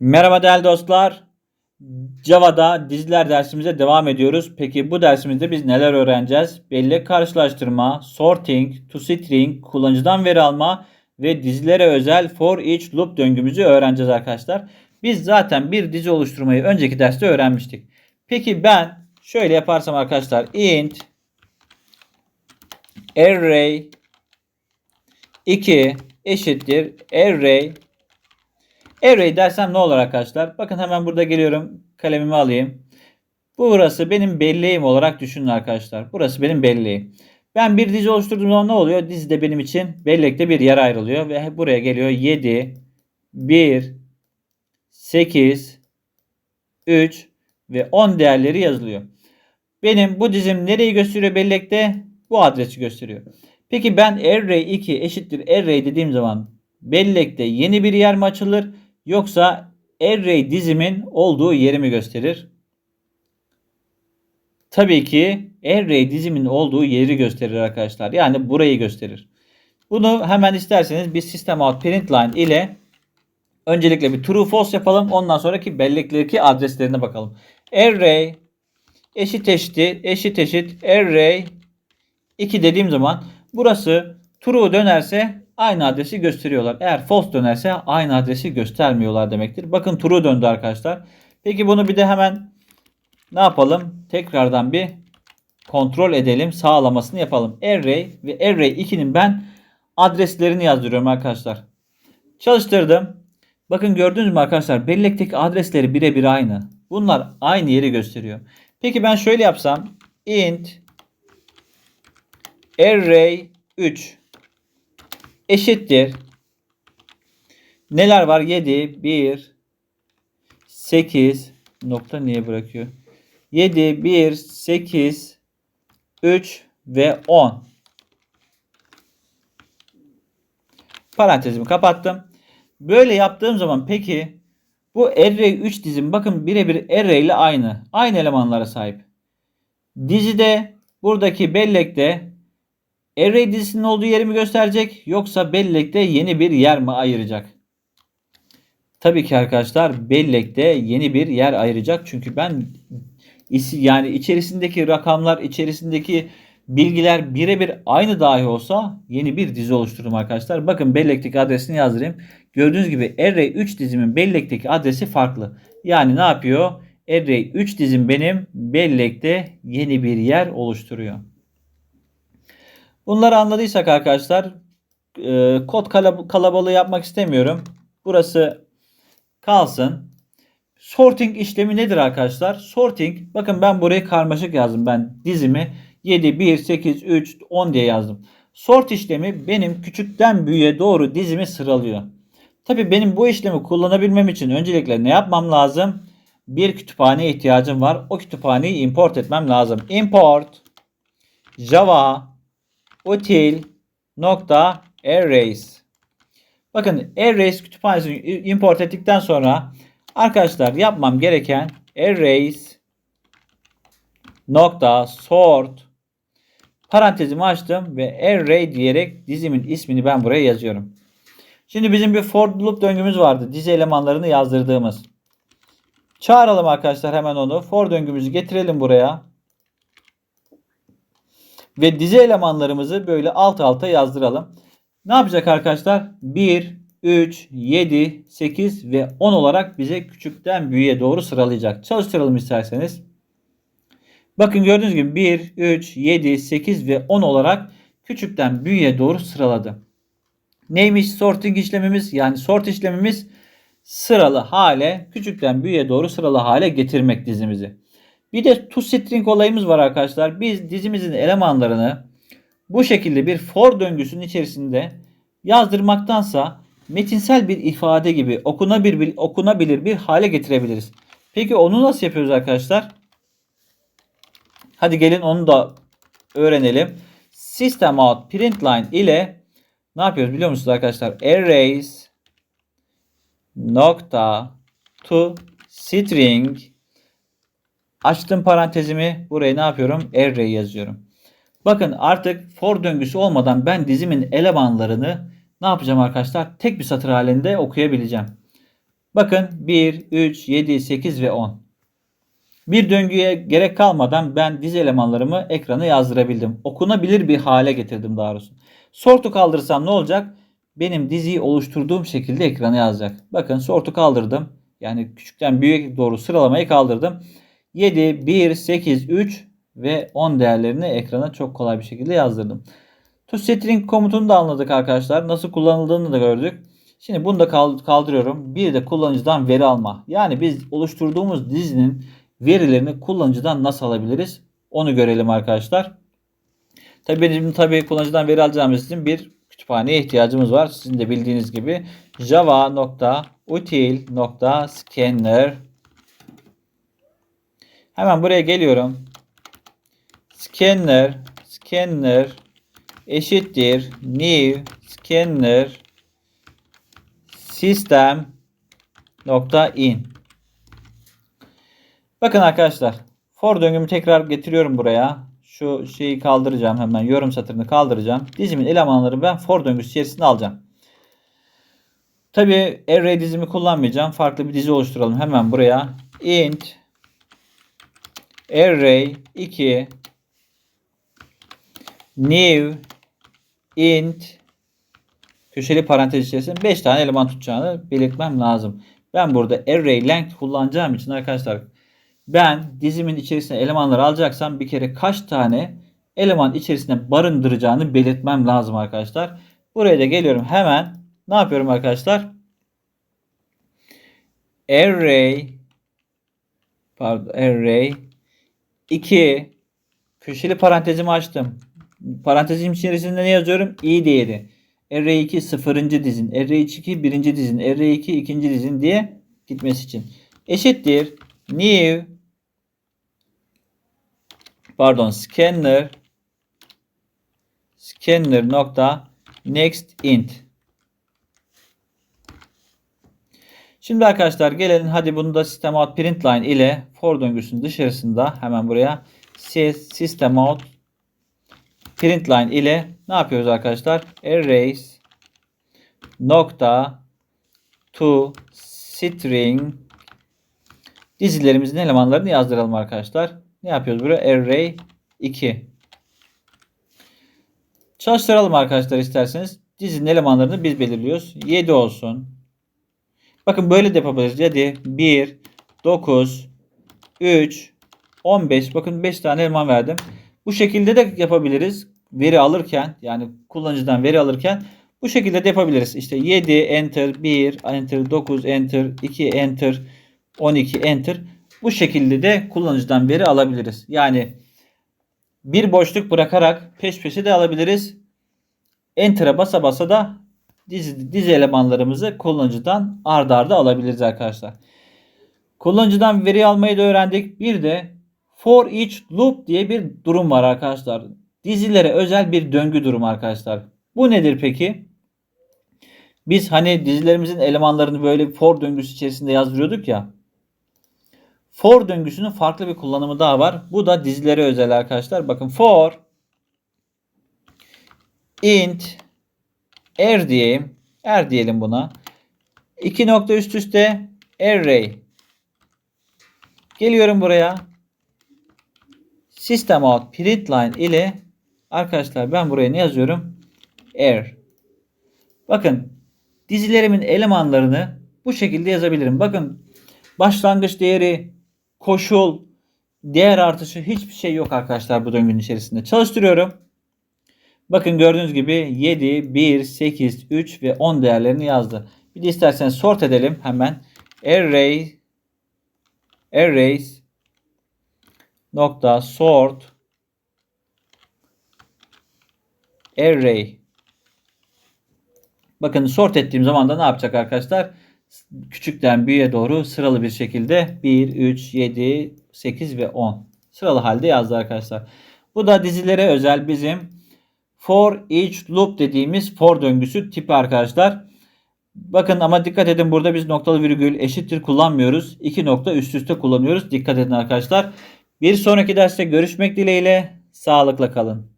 Merhaba değerli dostlar. Java'da diziler dersimize devam ediyoruz. Peki bu dersimizde biz neler öğreneceğiz? Bellek karşılaştırma, sorting, toString, kullanıcıdan veri alma ve dizilere özel for each loop döngümüzü öğreneceğiz arkadaşlar. Biz zaten bir dizi oluşturmayı önceki derste öğrenmiştik. Peki ben şöyle yaparsam arkadaşlar int array 2 eşittir array Array dersem ne olur arkadaşlar? Bakın hemen burada geliyorum. Kalemimi alayım. Burası benim belleğim olarak düşünün arkadaşlar. Burası benim belleğim. Ben bir dizi oluşturduğum zaman ne oluyor? Dizide benim için bellekte bir yer ayrılıyor. Ve buraya geliyor 7, 1, 8, 3 ve 10 değerleri yazılıyor. Benim bu dizim nereyi gösteriyor bellekte? Bu adresi gösteriyor. Peki ben array 2 eşittir array dediğim zaman bellekte yeni bir yer mi açılır? Yoksa array dizimin olduğu yeri mi gösterir? Tabii ki array dizimin olduğu yeri gösterir arkadaşlar. Yani burayı gösterir. Bunu hemen isterseniz bir system out print line ile öncelikle bir true false yapalım. Ondan sonraki bellekteki adreslerine bakalım. Array eşit eşit eşit eşit array 2 dediğim zaman burası true dönerse aynı adresi gösteriyorlar. Eğer false dönerse aynı adresi göstermiyorlar demektir. Bakın true döndü arkadaşlar. Peki bunu bir de hemen ne yapalım? Tekrardan bir kontrol edelim. Sağlamasını yapalım. Array ve array 2'nin ben adreslerini yazdırıyorum arkadaşlar. Çalıştırdım. Bakın gördünüz mü arkadaşlar? Bellekteki adresleri birebir aynı. Bunlar aynı yeri gösteriyor. Peki ben şöyle yapsam int array 3 eşittir. Neler var? 7, 1, 8 nokta niye bırakıyor? 7, 1, 8, 3 ve 10. Parantezimi kapattım. Böyle yaptığım zaman peki bu array 3 dizim bakın birebir array ile aynı. Aynı elemanlara sahip. Dizide buradaki bellekte Array dizisinin olduğu yeri mi gösterecek yoksa bellekte yeni bir yer mi ayıracak? Tabii ki arkadaşlar bellekte yeni bir yer ayıracak. Çünkü ben yani içerisindeki rakamlar, içerisindeki bilgiler birebir aynı dahi olsa yeni bir dizi oluştururum arkadaşlar. Bakın bellekteki adresini yazdırayım. Gördüğünüz gibi array 3 dizimin bellekteki adresi farklı. Yani ne yapıyor? Array 3 dizim benim bellekte yeni bir yer oluşturuyor. Bunları anladıysak arkadaşlar e, kod kalabalığı yapmak istemiyorum. Burası kalsın. Sorting işlemi nedir arkadaşlar? Sorting bakın ben buraya karmaşık yazdım ben dizimi 7, 1, 8, 3, 10 diye yazdım. Sort işlemi benim küçükten büyüğe doğru dizimi sıralıyor. Tabi benim bu işlemi kullanabilmem için öncelikle ne yapmam lazım? Bir kütüphane ihtiyacım var. O kütüphaneyi import etmem lazım. Import Java util nokta arrays. Bakın arrays kütüphanesini import ettikten sonra arkadaşlar yapmam gereken arrays nokta sort parantezimi açtım ve array diyerek dizimin ismini ben buraya yazıyorum. Şimdi bizim bir for loop döngümüz vardı. Dizi elemanlarını yazdırdığımız. Çağıralım arkadaşlar hemen onu. For döngümüzü getirelim buraya. Ve dizi elemanlarımızı böyle alt alta yazdıralım. Ne yapacak arkadaşlar? 1, 3, 7, 8 ve 10 olarak bize küçükten büyüğe doğru sıralayacak. Çalıştıralım isterseniz. Bakın gördüğünüz gibi 1, 3, 7, 8 ve 10 olarak küçükten büyüğe doğru sıraladı. Neymiş sorting işlemimiz? Yani sort işlemimiz sıralı hale, küçükten büyüğe doğru sıralı hale getirmek dizimizi. Bir de toString olayımız var arkadaşlar. Biz dizimizin elemanlarını bu şekilde bir for döngüsünün içerisinde yazdırmaktansa metinsel bir ifade gibi okunabilir, okunabilir bir hale getirebiliriz. Peki onu nasıl yapıyoruz arkadaşlar? Hadi gelin onu da öğrenelim. System out println ile ne yapıyoruz biliyor musunuz arkadaşlar? Arrays nokta to string Açtım parantezimi. Buraya ne yapıyorum? Array yazıyorum. Bakın artık for döngüsü olmadan ben dizimin elemanlarını ne yapacağım arkadaşlar? Tek bir satır halinde okuyabileceğim. Bakın 1, 3, 7, 8 ve 10. Bir döngüye gerek kalmadan ben dizi elemanlarımı ekrana yazdırabildim. Okunabilir bir hale getirdim daha doğrusu. Sort'u kaldırırsam ne olacak? Benim diziyi oluşturduğum şekilde ekrana yazacak. Bakın sort'u kaldırdım. Yani küçükten büyüğe doğru sıralamayı kaldırdım. 7, 1, 8, 3 ve 10 değerlerini ekrana çok kolay bir şekilde yazdırdım. ToString komutunu da anladık arkadaşlar. Nasıl kullanıldığını da gördük. Şimdi bunu da kaldırıyorum. Bir de kullanıcıdan veri alma. Yani biz oluşturduğumuz dizinin verilerini kullanıcıdan nasıl alabiliriz? Onu görelim arkadaşlar. Tabii bizim tabii kullanıcıdan veri alacağımız için bir kütüphaneye ihtiyacımız var. Sizin de bildiğiniz gibi java.util.scanner Hemen buraya geliyorum. Scanner scanner eşittir new scanner system nokta in. Bakın arkadaşlar for döngümü tekrar getiriyorum buraya. Şu şeyi kaldıracağım hemen yorum satırını kaldıracağım. Dizimin elemanları ben for döngüsü içerisinde alacağım. Tabi array dizimi kullanmayacağım. Farklı bir dizi oluşturalım. Hemen buraya int array 2 new int köşeli parantez içerisinde 5 tane eleman tutacağını belirtmem lazım. Ben burada array length kullanacağım için arkadaşlar ben dizimin içerisine elemanları alacaksam bir kere kaç tane eleman içerisinde barındıracağını belirtmem lazım arkadaşlar. Buraya da geliyorum hemen ne yapıyorum arkadaşlar? Array pardon array 2 köşeli parantezimi açtım. Parantezim içerisinde ne yazıyorum? i değeri. Array 2 sıfırıncı dizin. Array 2 birinci dizin. Array 2 ikinci dizin diye gitmesi için. Eşittir. New pardon scanner scanner nokta next int Şimdi arkadaşlar gelelim hadi bunu da system out print line ile for döngüsünün dışarısında hemen buraya system out print line ile ne yapıyoruz arkadaşlar? Arrays nokta to string dizilerimizin elemanlarını yazdıralım arkadaşlar. Ne yapıyoruz buraya? Array 2. Çalıştıralım arkadaşlar isterseniz. Dizinin elemanlarını biz belirliyoruz. 7 olsun. Bakın böyle de yapabiliriz. 7, 1, 9, 3, 15. Bakın 5 tane eleman verdim. Bu şekilde de yapabiliriz. Veri alırken yani kullanıcıdan veri alırken bu şekilde de yapabiliriz. İşte 7 enter 1 enter 9 enter 2 enter 12 enter bu şekilde de kullanıcıdan veri alabiliriz. Yani bir boşluk bırakarak peş peşe de alabiliriz. Enter'a basa basa da dizi, dizi elemanlarımızı kullanıcıdan ardarda arda alabiliriz arkadaşlar. Kullanıcıdan veri almayı da öğrendik. Bir de for each loop diye bir durum var arkadaşlar. Dizilere özel bir döngü durumu arkadaşlar. Bu nedir peki? Biz hani dizilerimizin elemanlarını böyle for döngüsü içerisinde yazdırıyorduk ya. For döngüsünün farklı bir kullanımı daha var. Bu da dizilere özel arkadaşlar. Bakın for int er diyeyim. Er diyelim buna. İki nokta üst üste array. Geliyorum buraya. System out println ile arkadaşlar ben buraya ne yazıyorum? Er. Bakın dizilerimin elemanlarını bu şekilde yazabilirim. Bakın başlangıç değeri koşul, değer artışı hiçbir şey yok arkadaşlar bu döngünün içerisinde. Çalıştırıyorum. Bakın gördüğünüz gibi 7, 1, 8, 3 ve 10 değerlerini yazdı. Bir de isterseniz sort edelim hemen. Array arrays nokta sort array Bakın sort ettiğim zaman da ne yapacak arkadaşlar? küçükten büyüğe doğru sıralı bir şekilde 1, 3, 7, 8 ve 10 sıralı halde yazdı arkadaşlar. Bu da dizilere özel bizim for each loop dediğimiz for döngüsü tipi arkadaşlar. Bakın ama dikkat edin burada biz noktalı virgül eşittir kullanmıyoruz. İki nokta üst üste kullanıyoruz. Dikkat edin arkadaşlar. Bir sonraki derste görüşmek dileğiyle sağlıkla kalın.